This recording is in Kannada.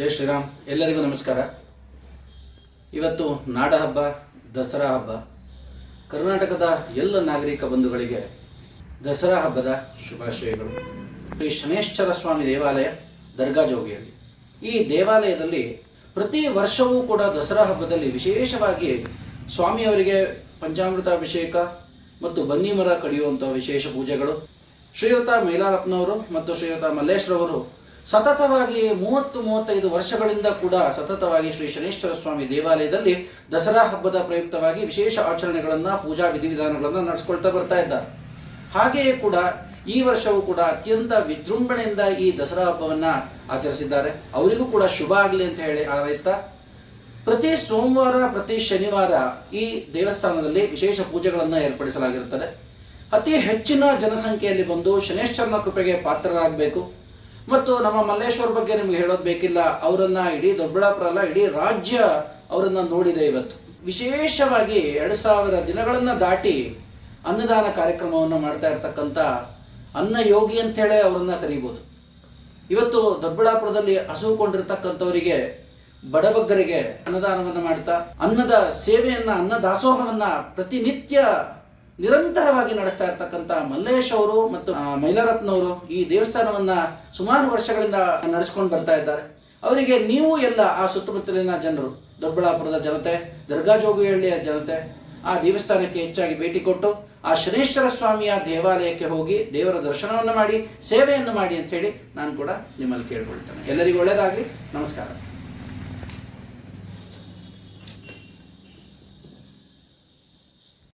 ಜೈ ಶ್ರೀರಾಮ್. ಎಲ್ಲರಿಗೂ ನಮಸ್ಕಾರ. ಇವತ್ತು ನಾಡ ಹಬ್ಬ, ದಸರಾ ಹಬ್ಬ. ಕರ್ನಾಟಕದ ಎಲ್ಲ ನಾಗರಿಕ ಬಂಧುಗಳಿಗೆ ದಸರಾ ಹಬ್ಬದ ಶುಭಾಶಯಗಳು. ಶ್ರೀ ಶನೇಶ್ವರ ಸ್ವಾಮಿ ದೇವಾಲಯ, ದರ್ಗಾ ಜೋಗಿಯಲ್ಲಿ. ಈ ದೇವಾಲಯದಲ್ಲಿ ಪ್ರತಿ ವರ್ಷವೂ ಕೂಡ ದಸರಾ ಹಬ್ಬದಲ್ಲಿ ವಿಶೇಷವಾಗಿ ಸ್ವಾಮಿಯವರಿಗೆ ಪಂಚಾಮೃತಾಭಿಷೇಕ ಮತ್ತು ಬನ್ನಿಮರ ಕಡಿಯುವಂಥ ವಿಶೇಷ ಪೂಜೆಗಳು. ಶ್ರೀಯುತ ಮೈಲಾರಪ್ಪನವರು ಮತ್ತು ಶ್ರೀಯುತ ಮಲ್ಲೇಶ್ರವರು ಸತತವಾಗಿ ಮೂವತ್ತು ಮೂವತ್ತೈದು ವರ್ಷಗಳಿಂದ ಕೂಡ ಸತತವಾಗಿ ಶ್ರೀ ಶನೇಶ್ವರ ಸ್ವಾಮಿ ದೇವಾಲಯದಲ್ಲಿ ದಸರಾ ಹಬ್ಬದ ಪ್ರಯುಕ್ತವಾಗಿ ವಿಶೇಷ ಆಚರಣೆಗಳನ್ನು, ಪೂಜಾ ವಿಧಿವಿಧಾನಗಳನ್ನು ನಡೆಸ್ಕೊಳ್ತಾ ಬರ್ತಾ ಇದ್ದಾರೆ. ಹಾಗೆಯೇ ಕೂಡ ಈ ವರ್ಷವೂ ಕೂಡ ಅತ್ಯಂತ ವಿಜೃಂಭಣೆಯಿಂದ ಈ ದಸರಾ ಹಬ್ಬವನ್ನ ಆಚರಿಸಿದ್ದಾರೆ. ಅವರಿಗೂ ಕೂಡ ಶುಭ ಆಗಲಿ ಅಂತ ಹೇಳಿ ಹಾರೈಸ್ತಾ ಪ್ರತಿ ಸೋಮವಾರ, ಪ್ರತಿ ಶನಿವಾರ ಈ ದೇವಸ್ಥಾನದಲ್ಲಿ ವಿಶೇಷ ಪೂಜೆಗಳನ್ನು ಏರ್ಪಡಿಸಲಾಗಿರುತ್ತದೆ. ಅತಿ ಹೆಚ್ಚಿನ ಜನಸಂಖ್ಯೆಯಲ್ಲಿ ಬಂದು ಶನೇಶ್ವರನ ಕೃಪೆಗೆ ಪಾತ್ರರಾಗಬೇಕು. ಮತ್ತು ನಮ್ಮ ಮಲ್ಲೇಶ್ವರ ಬಗ್ಗೆ ನಿಮ್ಗೆ ಹೇಳೋದು ಬೇಕಿಲ್ಲ. ಅವರನ್ನ ಇಡೀ ದೊಡ್ಡಬಳ್ಳಾಪುರ ಅಲ್ಲ, ಇಡೀ ರಾಜ್ಯ ಅವರನ್ನ ನೋಡಿದೆ ಇವತ್ತು. ವಿಶೇಷವಾಗಿ ಎರಡು ಸಾವಿರ ದಿನಗಳನ್ನ ದಾಟಿ ಅನ್ನದಾನ ಕಾರ್ಯಕ್ರಮವನ್ನು ಮಾಡ್ತಾ ಇರ್ತಕ್ಕಂಥ ಅನ್ನ ಯೋಗಿ ಅಂತೇಳಿ ಅವರನ್ನ ಕರೀಬೋದು. ಇವತ್ತು ದೊಡ್ಡಬಳ್ಳಾಪುರದಲ್ಲಿ ಹಸುವುಕೊಂಡಿರ್ತಕ್ಕಂಥವರಿಗೆ ಬಡಬಗ್ಗರಿಗೆ ಅನ್ನದಾನವನ್ನ ಮಾಡ್ತಾ, ಅನ್ನದ ಸೇವೆಯನ್ನ, ಅನ್ನ ದಾಸೋಹವನ್ನ ಪ್ರತಿನಿತ್ಯ ನಿರಂತರವಾಗಿ ನಡೆಸ್ತಾ ಇರ್ತಕ್ಕಂಥ ಮಲ್ಲೇಶ್ ಅವರು ಮತ್ತು ಮೈಲಾರಪ್ಪನವರು ಈ ದೇವಸ್ಥಾನವನ್ನ ಸುಮಾರು ವರ್ಷಗಳಿಂದ ನಡೆಸ್ಕೊಂಡು ಬರ್ತಾ ಇದ್ದಾರೆ. ಅವರಿಗೆ ನೀವು ಎಲ್ಲ ಆ ಸುತ್ತಮುತ್ತಲಿನ ಜನರು ದೊಡ್ಡಬಳ್ಳಾಪುರದ ಜನತೆ ದರ್ಗಾಜೋಗಿಹಳ್ಳಿಯ ಜನತೆ, ಆ ದೇವಸ್ಥಾನಕ್ಕೆ ಹೆಚ್ಚಾಗಿ ಭೇಟಿ ಕೊಟ್ಟು, ಆ ಶನೇಶ್ವರ ಸ್ವಾಮಿಯ ದೇವಾಲಯಕ್ಕೆ ಹೋಗಿ ದೇವರ ದರ್ಶನವನ್ನು ಮಾಡಿ, ಸೇವೆಯನ್ನು ಮಾಡಿ ಅಂತ ಹೇಳಿ ನಾನು ಕೂಡ ನಿಮ್ಮಲ್ಲಿ ಕೇಳ್ಕೊಳ್ತೇನೆ. ಎಲ್ಲರಿಗೂ ಒಳ್ಳೆಯದಾಗಲಿ ನಮಸ್ಕಾರ.